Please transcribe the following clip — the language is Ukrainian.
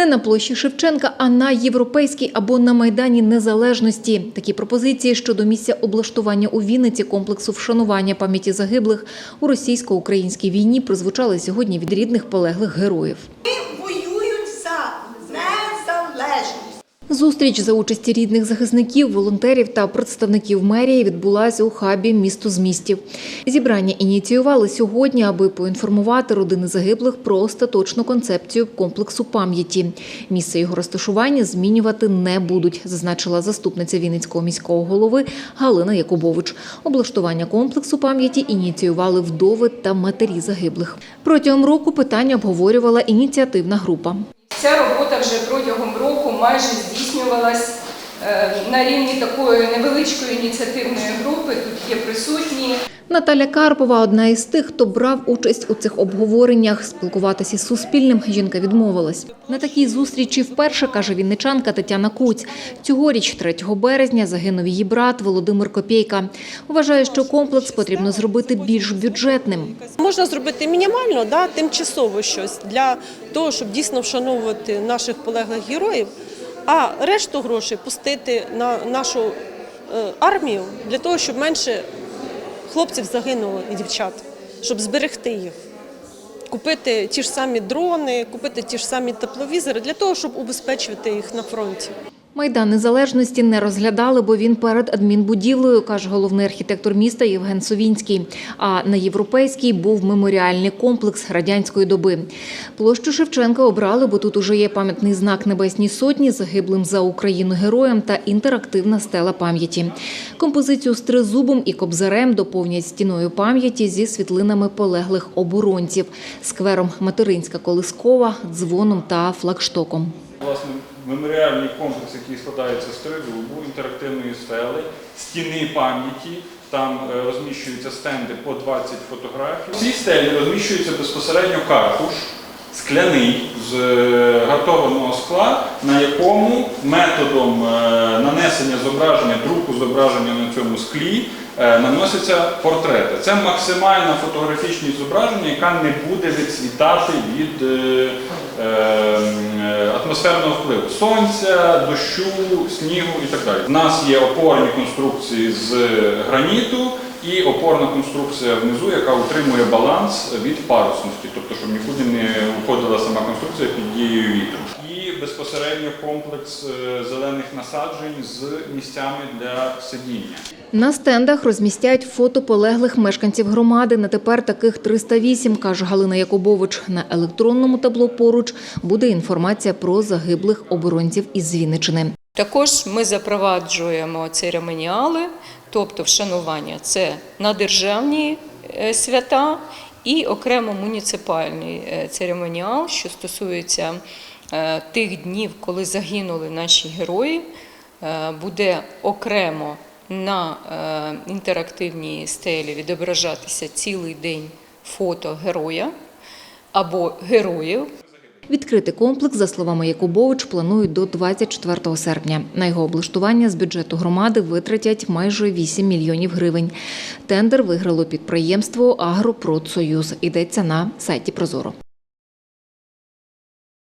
Не на площі Шевченка, а на європейській або на майдані Незалежності. Такі пропозиції щодо місця облаштування у Вінниці комплексу вшанування пам'яті загиблих у російсько-українській війні прозвучали сьогодні від рідних полеглих героїв. Зустріч за участі рідних захисників, волонтерів та представників мерії відбулася у хабі місто з містів. Зібрання ініціювали сьогодні, аби поінформувати родини загиблих про остаточну концепцію комплексу пам'яті. Місце його розташування змінювати не будуть, зазначила заступниця Вінницького міського голови Галина Якубович. Облаштування комплексу пам'яті ініціювали вдови та матері загиблих. Протягом року питання обговорювала ініціативна група. Ця робота вже протягом року майже здійснювалась е, на рівні такої невеличкої ініціативної групи. Тут є присутні Наталя Карпова одна із тих, хто брав участь у цих обговореннях. Спілкуватися з Суспільним жінка відмовилась. На такій зустрічі вперше, каже вінничанка Тетяна Куць. Цьогоріч, 3 березня, загинув її брат Володимир Копєйка. Вважає, що комплекс потрібно зробити більш бюджетним. Можна зробити мінімально, да, тимчасово щось для того, щоб дійсно вшановувати наших полеглих героїв, а решту грошей пустити на нашу е, армію для того, щоб менше хлопців загинуло і дівчат, щоб зберегти їх. Купити ті ж самі дрони, купити ті ж самі тепловізори для того, щоб убезпечувати їх на фронті. Майдан Незалежності не розглядали, бо він перед адмінбудівлею, каже головний архітектор міста Євген Совінський. А на європейській був меморіальний комплекс радянської доби. Площу Шевченка обрали, бо тут уже є пам'ятний знак Небесній Сотні, загиблим за Україну героям та інтерактивна стела пам'яті. Композицію з тризубом і кобзарем доповнять стіною пам'яті зі світлинами полеглих оборонців, сквером Материнська Колискова, дзвоном та флагштоком. Власне, меморіальний комплекс, який складається з тризубу, інтерактивної стели, стіни пам'яті. Там е, розміщуються стенди по 20 фотографій. В цій стелі розміщується безпосередньо каркуш скляний з е, гартованого скла, на якому методом е, нанесення зображення, друку зображення на цьому склі наносяться портрети. Це максимальна фотографічність зображення, яка не буде відсвітати від атмосферного впливу сонця, дощу, снігу і так далі. У нас є опорні конструкції з граніту і опорна конструкція внизу, яка утримує баланс від парусності, тобто, щоб нікуди не уходила сама конструкція під дією вітру. Безпосередньо комплекс е, зелених насаджень з місцями для сидіння. На стендах розмістять фото полеглих мешканців громади. На тепер таких 308, каже Галина Якубович. На електронному табло поруч буде інформація про загиблих оборонців із Вінничини. Також ми запроваджуємо церемоніали, тобто вшанування це на державні е, свята і окремо муніципальний е, церемоніал, що стосується тих днів, коли загинули наші герої, е, буде окремо на е, інтерактивній стелі відображатися цілий день фото героя або героїв. Відкрити комплекс, за словами Якубович, планують до 24 серпня. На його облаштування з бюджету громади витратять майже 8 мільйонів гривень. Тендер виграло підприємство «Агропродсоюз». Йдеться на сайті Прозоро.